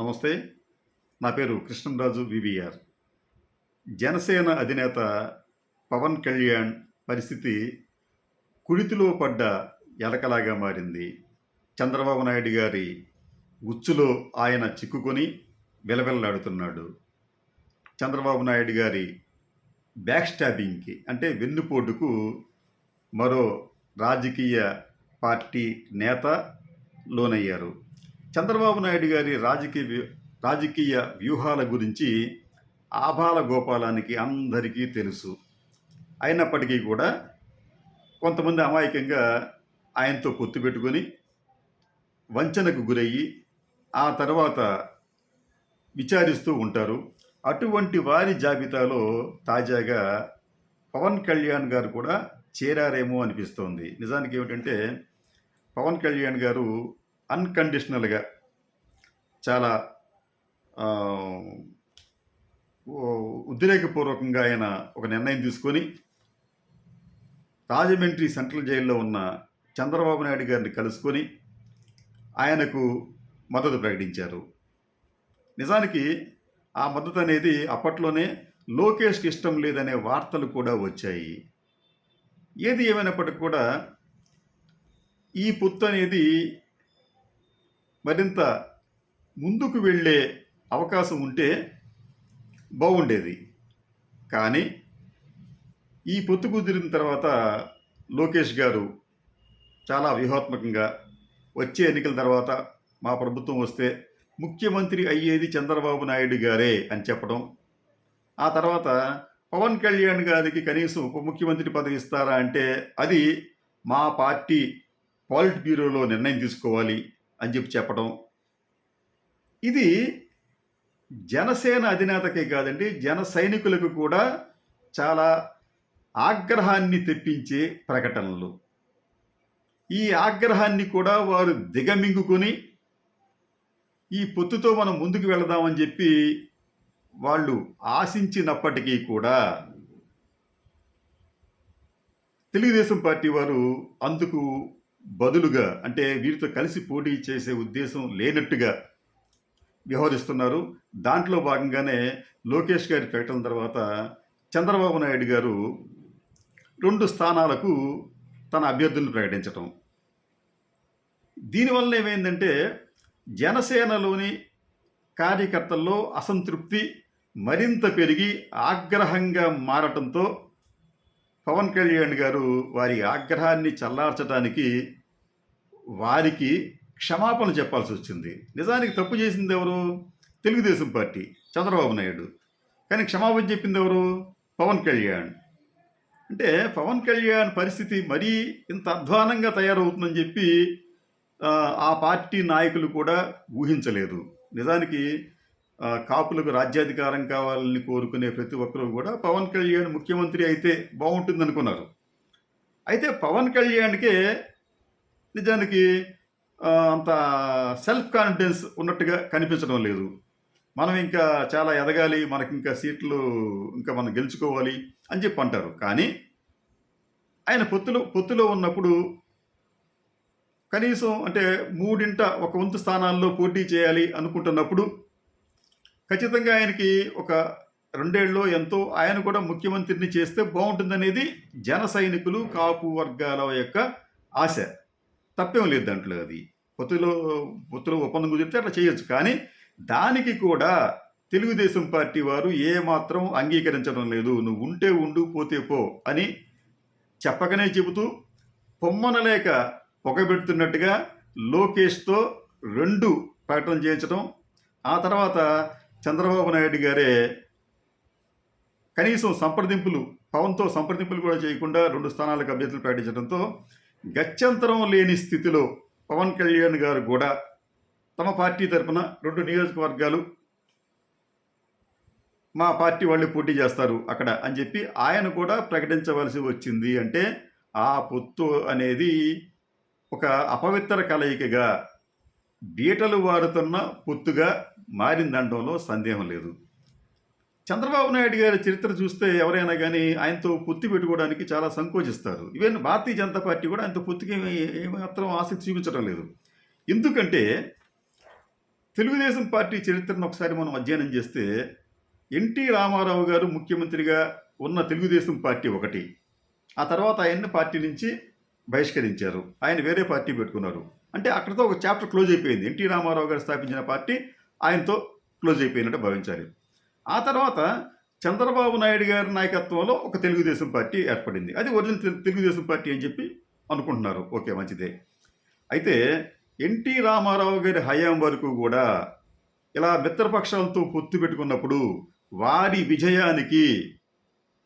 నమస్తే. నా పేరు కృష్ణంరాజు వివిఆర్. జనసేన అధినేత పవన్ కళ్యాణ్ పరిస్థితి కుడితిలో పడ్డ ఎలకలాగా మారింది. చంద్రబాబు నాయుడు గారి ఉచ్చులో ఆయన చిక్కుకొని వెలవెల్లాడుతున్నాడు. చంద్రబాబు నాయుడు గారి బ్యాక్ స్టాబింగ్కి అంటే వెన్నుపోటుకు మరో రాజకీయ పార్టీ నేత లోనయ్యారు. చంద్రబాబు నాయుడు గారి రాజకీయ రాజకీయ వ్యూహాల గురించి ఆభాల గోపాలానికి అందరికీ తెలుసు. అయినప్పటికీ కూడా కొంతమంది అమాయకంగా ఆయనతో పొత్తు పెట్టుకొని వంచనకు గురయ్యి ఆ తర్వాత విచారిస్తూ ఉంటారు. అటువంటి వారి జాబితాలో తాజాగా పవన్ కళ్యాణ్ గారు కూడా చేరారేమో అనిపిస్తోంది. నిజానికి ఏమిటంటే పవన్ కళ్యాణ్ గారు అన్కండిషనల్గా చాలా ఉద్రేకపూర్వకంగా ఆయన ఒక నిర్ణయం తీసుకొని రాజమండ్రి సెంట్రల్ జైల్లో ఉన్న చంద్రబాబు నాయుడు గారిని కలుసుకొని ఆయనకు మద్దతు ప్రకటించారు. నిజానికి ఆ మద్దతు అనేది అప్పట్లోనే లోకేష్కి ఇష్టం లేదనే వార్తలు కూడా వచ్చాయి. ఏది ఏమైనప్పటికీ కూడా ఈ పొత్తు అనేది మరింత ముందుకు వెళ్ళే అవకాశం ఉంటే బాగుండేది. కానీ ఈ పొత్తు కుదిరిన తర్వాత లోకేష్ గారు చాలా వ్యూహాత్మకంగా వచ్చే ఎన్నికల తర్వాత మా ప్రభుత్వం వస్తే ముఖ్యమంత్రి అయ్యేది చంద్రబాబు నాయుడు గారే అని చెప్పడం. ఆ తర్వాత పవన్ కళ్యాణ్ గారికి కనీసం ఉప ముఖ్యమంత్రి పదవి ఇస్తారా అంటే అది మా పార్టీ పాలిట్ బ్యూరోలో నిర్ణయం తీసుకోవాలి. అని చెప్పి చెప్పడం ఇది జనసేన అధినేతకే కాదండి జన సైనికులకు కూడా చాలా ఆగ్రహాన్ని తెప్పించే ప్రకటనలు. ఈ ఆగ్రహాన్ని కూడా వారు దిగమింగుకొని ఈ పొత్తుతో మనం ముందుకు వెళదామని చెప్పి వాళ్ళు ఆశించినప్పటికీ కూడా తెలుగుదేశం పార్టీ వారు అందుకు బదులుగా అంటే వీరితో కలిసి పోటీ చేసే ఉద్దేశం లేనట్టుగా వ్యవహరిస్తున్నారు. దాంట్లో భాగంగానే లోకేష్ గారి ప్రకటన తర్వాత చంద్రబాబు నాయుడు గారు రెండు స్థానాలకు తన అభ్యర్థులను ప్రకటించటం. దీనివల్ల ఏమైందంటే జనసేనలోని కార్యకర్తల్లో అసంతృప్తి మరింత పెరిగి ఆగ్రహంగా మారటంతో పవన్ కళ్యాణ్ గారు వారి ఆగ్రహాన్ని చల్లార్చడానికి వారికి క్షమాపణ చెప్పాల్సి వచ్చింది. నిజానికి తప్పు చేసింది ఎవరు? తెలుగుదేశం పార్టీ చంద్రబాబు నాయుడు. కానీ క్షమాపణ చెప్పింది ఎవరు? పవన్ కళ్యాణ్. అంటే పవన్ కళ్యాణ్ పరిస్థితి మరీ ఇంత అధ్వానంగా తయారవుతుందని చెప్పి ఆ, పార్టీ నాయకులు కూడా ఊహించలేదు. నిజానికి కాపులకు రాజ్యాధికారం కావాలని కోరుకునే ప్రతి ఒక్కరూ కూడా పవన్ కళ్యాణ్ ముఖ్యమంత్రి అయితే బాగుంటుంది అనుకున్నారు అయితే పవన్ కళ్యాణ్కే నిజానికి అంత సెల్ఫ్ కాన్ఫిడెన్స్ ఉన్నట్టుగా కనిపించడం లేదు. మనం ఇంకా చాలా ఎదగాలి మనకి ఇంకా సీట్లు ఇంకా మనం గెలుచుకోవాలి అని చెప్పి అంటారు. కానీ ఆయన పొత్తులో పొత్తులో ఉన్నప్పుడు కనీసం అంటే మూడింట ఒక వంతు స్థానాల్లో పోటీ చేయాలి అనుకుంటున్నప్పుడు ఖచ్చితంగా ఆయనకి ఒక రెండేళ్ళలో ఎంతో ఆయన కూడా ముఖ్యమంత్రిని చేస్తే బాగుంటుందనేది జన సైనికులు కాపు వర్గాల యొక్క ఆశ. తప్పేం లేదు దాంట్లో అది. పొత్తులో పొత్తులో ఒప్పందం కుదిరితే అట్లా చేయొచ్చు. కానీ దానికి కూడా తెలుగుదేశం పార్టీ వారు ఏ మాత్రం అంగీకరించడం లేదు. నువ్వు ఉంటే ఉండు పోతే పో అని చెప్పకనే చెబుతూ పొమ్మనలేక పొగబెడుతున్నట్టుగా లోకేష్తో రెండు ప్రకటన చేయించడం ఆ తర్వాత చంద్రబాబు నాయుడు గారే కనీసం సంప్రదింపులు పవన్తో సంప్రదింపులు కూడా చేయకుండా రెండు స్థానాలకు అభ్యర్థులు ప్రకటించడంతో గత్యంతరం లేని స్థితిలో పవన్ కళ్యాణ్ గారు కూడా తమ పార్టీ తరపున రెండు నియోజకవర్గాలు మా పార్టీ వాళ్ళు పోటీ చేస్తారు అక్కడ అని చెప్పి ఆయన కూడా ప్రకటించవలసి వచ్చింది అంటే ఆ పొత్తు అనేది ఒక అపవిత్ర కలయికగా బీటలు వాడుతున్న పొత్తుగా మారిందండంలో సందేహం లేదు. చంద్రబాబు నాయుడు గారి చరిత్ర చూస్తే ఎవరైనా కానీ ఆయనతో పొత్తి పెట్టుకోవడానికి చాలా సంకోచిస్తారు. ఈవెన్ భారతీయ జనతా పార్టీ కూడా ఆయనతో పొత్తికి ఏమాత్రం ఆసక్తి చూపించడం లేదు. ఎందుకంటే తెలుగుదేశం పార్టీ చరిత్రను ఒకసారి మనం అధ్యయనం చేస్తే ఎన్టీ రామారావు గారు ముఖ్యమంత్రిగా ఉన్న తెలుగుదేశం పార్టీ ఒకటి. ఆ తర్వాత ఆయన్ని పార్టీ నుంచి బహిష్కరించారు. ఆయన వేరే పార్టీ పెట్టుకున్నారు. అంటే అక్కడితో ఒక చాప్టర్ క్లోజ్ అయిపోయింది. ఎన్టీ రామారావు గారు స్థాపించిన పార్టీ ఆయనతో క్లోజ్ అయిపోయినట్టు భావించాలి. ఆ తర్వాత చంద్రబాబు నాయుడు గారి నాయకత్వంలో ఒక తెలుగుదేశం పార్టీ ఏర్పడింది. అది ఒరిజినల్ తెలుగుదేశం పార్టీ అని చెప్పి అనుకుంటున్నారు. ఓకే మంచిదే. అయితే ఎన్టీ రామారావు గారి హయాం వరకు కూడా ఇలా మిత్రపక్షాలతో పొత్తు పెట్టుకున్నప్పుడు వారి విజయానికి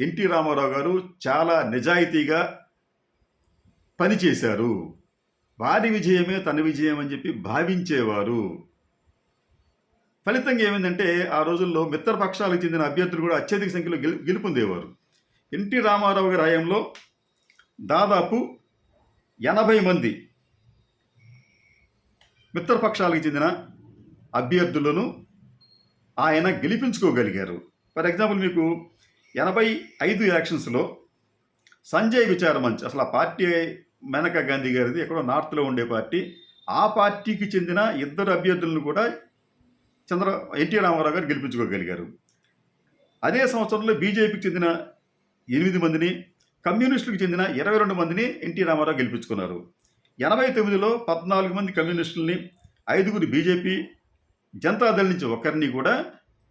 ఎన్టీ రామారావు గారు చాలా నిజాయితీగా పనిచేశారు. వారి విజయమే తన విజయం అని చెప్పి భావించేవారు. ఫలితంగా ఏమైందంటే ఆ రోజుల్లో మిత్రపక్షాలకు చెందిన అభ్యర్థులు కూడా అత్యధిక సంఖ్యలో గెలు గెలుపొందేవారు. ఎన్టీ రామారావు గారి హయాంలో దాదాపు ఎనభై మంది మిత్రపక్షాలకు చెందిన అభ్యర్థులను ఆయన గెలిపించుకోగలిగారు. ఫర్ ఎగ్జాంపుల్ మీకు ఎనభై ఐదు ఎలక్షన్స్లో సంజయ్ విచార మంచ్ అసలు ఆ పార్టీ మేనకా గాంధీ గారిది ఎక్కడో నార్త్లో ఉండే పార్టీ ఆ పార్టీకి చెందిన ఇద్దరు అభ్యర్థులను కూడా చంద్ర ఎన్టీ రామారావు గారు గెలిపించుకోగలిగారు. అదే సంవత్సరంలో బీజేపీకి చెందిన ఎనిమిది మందిని కమ్యూనిస్టులకు చెందిన ఇరవై రెండు మందిని ఎన్టీ రామారావు గెలిపించుకున్నారు. ఎనభై తొమ్మిదిలో పద్నాలుగు మంది కమ్యూనిస్టుల్ని ఐదుగురు బీజేపీ జనతాదళ నుంచి ఒకరిని కూడా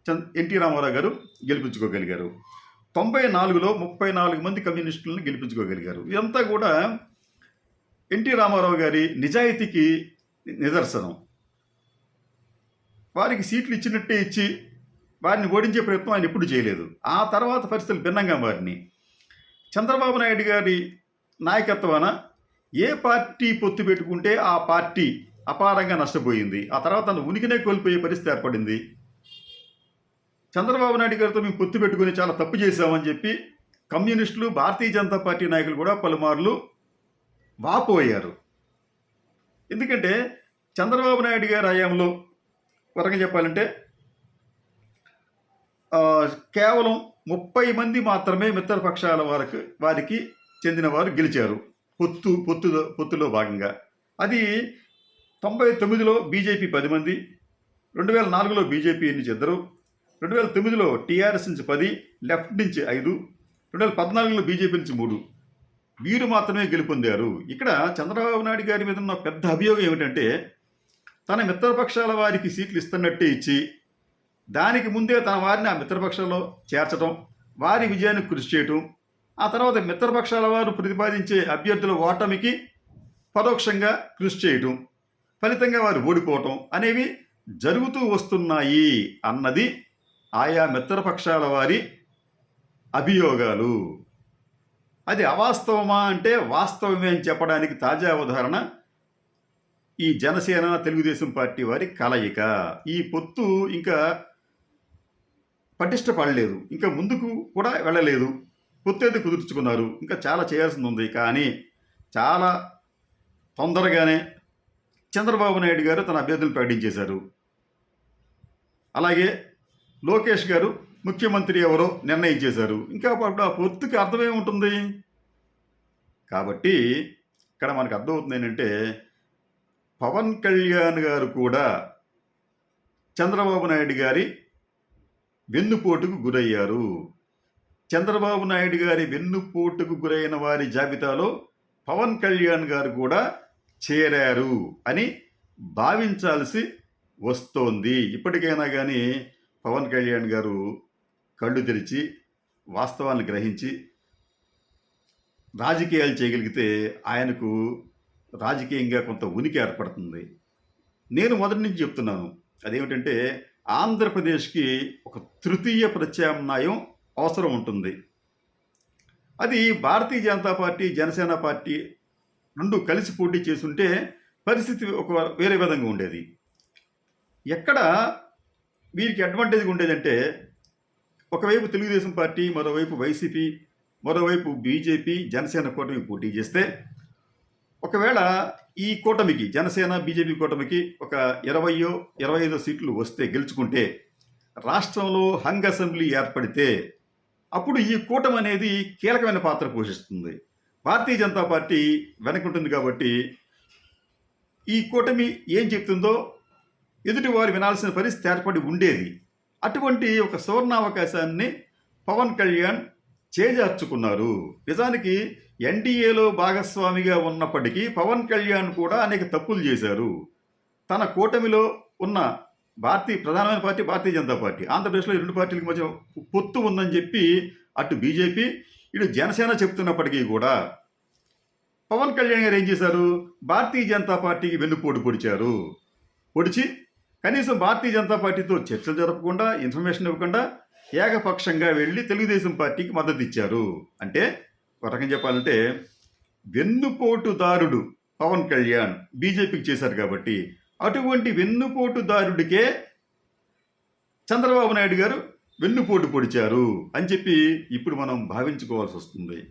చంద్ ఎన్టీ రామారావు గారు గెలిపించుకోగలిగారు. తొంభై నాలుగులో ముప్పై నాలుగు మంది కమ్యూనిస్టులను గెలిపించుకోగలిగారు. ఇదంతా కూడా ఎన్టీ రామారావు గారి నిజాయితీకి నిదర్శనం. వారికి సీట్లు ఇచ్చినట్టే ఇచ్చి వారిని ఓడించే ప్రయత్నం ఆయన ఎప్పుడు చేయలేదు. ఆ తర్వాత పరిస్థితులు భిన్నంగా వారిని చంద్రబాబు నాయుడు గారి నాయకత్వాన ఏ పార్టీ పొత్తు పెట్టుకుంటే ఆ పార్టీ అపారంగా నష్టపోయింది. ఆ తర్వాత తన ఉనికినే కోల్పోయే పరిస్థితి ఏర్పడింది. చంద్రబాబు నాయుడు గారితో మేము పొత్తు పెట్టుకుని చాలా తప్పు చేశామని చెప్పి కమ్యూనిస్టులు భారతీయ జనతా పార్టీ నాయకులు కూడా పలుమార్లు వాపోయారు. ఎందుకంటే చంద్రబాబు నాయుడు గారి హయాంలో వరకు చెప్పాలంటే కేవలం ముప్పై మంది మాత్రమే మిత్రపక్షాల వారికి వారికి చెందిన వారు గెలిచారు. పొత్తు పొత్తు పొత్తులో భాగంగా. అది తొంభై తొమ్మిదిలో బీజేపీ పది మంది రెండు వేల నాలుగులో బీజేపీ నుంచి ఇద్దరు రెండు వేల తొమ్మిదిలో టీఆర్ఎస్ నుంచి పది లెఫ్ట్ నుంచి ఐదు రెండు వేల పద్నాలుగులో బీజేపీ నుంచి మూడు. వీరు మాత్రమే గెలుపొందారు. ఇక్కడ చంద్రబాబు నాయుడు గారి మీద ఉన్న పెద్ద అభియోగం ఏమిటంటే తన మిత్రపక్షాల వారికి సీట్లు ఇస్తున్నట్టే ఇచ్చి దానికి ముందే తన వారిని ఆ మిత్రపక్షంలో చేర్చడం వారి విజయానికి కృషి చేయటం ఆ తర్వాత మిత్రపక్షాల వారు ప్రతిపాదించే అభ్యర్థుల ఓటమికి పరోక్షంగా కృషి చేయటం ఫలితంగా వారు ఓడిపోవటం అనేవి జరుగుతూ వస్తున్నాయి అన్నది ఆయా మిత్రపక్షాల వారి అభియోగాలు. అది అవాస్తవమా అంటే వాస్తవమే అని చెప్పడానికి తాజా ఉదాహరణ ఈ జనసేన తెలుగుదేశం పార్టీ వారి కలయిక. ఈ పొత్తు ఇంకా పటిష్టపడలేదు ఇంకా ముందుకు కూడా వెళ్ళలేదు. పొత్తు అయితే కుదుర్చుకున్నారు. ఇంకా చాలా చేయాల్సింది ఉంది. కానీ చాలా తొందరగానే చంద్రబాబు నాయుడు గారు తన అభ్యర్థులు ప్రకటించేశారు. అలాగే లోకేష్ గారు ముఖ్యమంత్రి ఎవరో నిర్ణయించేశారు. ఇంకా అప్పుడు ఆ పొత్తుకి అర్థమే ఉంటుంది కాబట్టి ఇక్కడ మనకు అర్థమవుతుంది ఏంటంటే పవన్ కళ్యాణ్ గారు కూడా చంద్రబాబు నాయుడు గారి వెన్నుపోటుకు గురయ్యారు. చంద్రబాబు నాయుడు గారి వెన్నుపోటుకు గురైన వారి జాబితాలో పవన్ కళ్యాణ్ గారు కూడా చేరారు అని భావించాల్సి వస్తోంది. ఇప్పటికైనా కానీ పవన్ కళ్యాణ్ గారు కళ్ళు తెరిచి వాస్తవాన్ని గ్రహించి రాజకీయాలు చేయగలిగితే ఆయనకు రాజకీయంగా కొంత ఉనికి ఏర్పడుతుంది. నేను మొదటి నుంచి చెప్తున్నాను. అదేమిటంటే ఆంధ్రప్రదేశ్కి ఒక తృతీయ ప్రత్యామ్నాయం అవసరం ఉంటుంది. అది భారతీయ జనతా పార్టీ జనసేన పార్టీ రెండు కలిసి పోటీ చేసుంటే పరిస్థితి ఒక వేరే విధంగా ఉండేది. ఎక్కడ వీరికి అడ్వాంటేజ్గా ఉండేదంటే ఒకవైపు తెలుగుదేశం పార్టీ మరోవైపు వైసీపీ మరోవైపు బీజేపీ జనసేన కూటమి పోటీ చేస్తే ఒకవేళ ఈ కూటమికి జనసేన బీజేపీ కూటమికి ఒక ఇరవయో ఇరవై ఐదో సీట్లు వస్తే గెలుచుకుంటే రాష్ట్రంలో హంగ్ అసెంబ్లీ ఏర్పడితే అప్పుడు ఈ కూటమి అనేది కీలకమైన పాత్ర పోషిస్తుంది. భారతీయ జనతా పార్టీ వెనకుంటుంది కాబట్టి ఈ కూటమి ఏం చెప్తుందో ఎదుటివారు వినాల్సిన పరిస్థితి ఏర్పడి ఉండేది. అటువంటి ఒక సువర్ణావకాశాన్ని పవన్ కళ్యాణ్ చేజార్చుకున్నారు. నిజానికి ఎన్డీఏలో భాగస్వామిగా ఉన్నప్పటికీ పవన్ కళ్యాణ్ కూడా అనేక తప్పులు చేశారు. తన కూటమిలో ఉన్న భారతీయ ప్రధానమైన పార్టీ భారతీయ జనతా పార్టీ. ఆంధ్రప్రదేశ్లో రెండు పార్టీలకు మధ్య పొత్తు ఉందని చెప్పి అటు బీజేపీ ఇటు జనసేన చెప్తున్నప్పటికీ కూడా పవన్ కళ్యాణ్ గారు ఏం చేశారు? భారతీయ జనతా పార్టీకి వెన్నుపోటు పొడిచారు. పొడిచి కనీసం భారతీయ జనతా పార్టీతో చర్చలు జరపకుండా ఇన్ఫర్మేషన్ ఇవ్వకుండా ఏకపక్షంగా వెళ్ళి తెలుగుదేశం పార్టీకి మద్దతు ఇచ్చారు. అంటే ఒక రకం చెప్పాలంటే వెన్నుపోటుదారుడు పవన్ కళ్యాణ్ బీజేపీకి చేశారు కాబట్టి అటువంటి వెన్నుపోటుదారుడికే చంద్రబాబు నాయుడు గారు వెన్నుపోటు పొడిచారు అని చెప్పి ఇప్పుడు మనం భావించుకోవాల్సి వస్తుంది.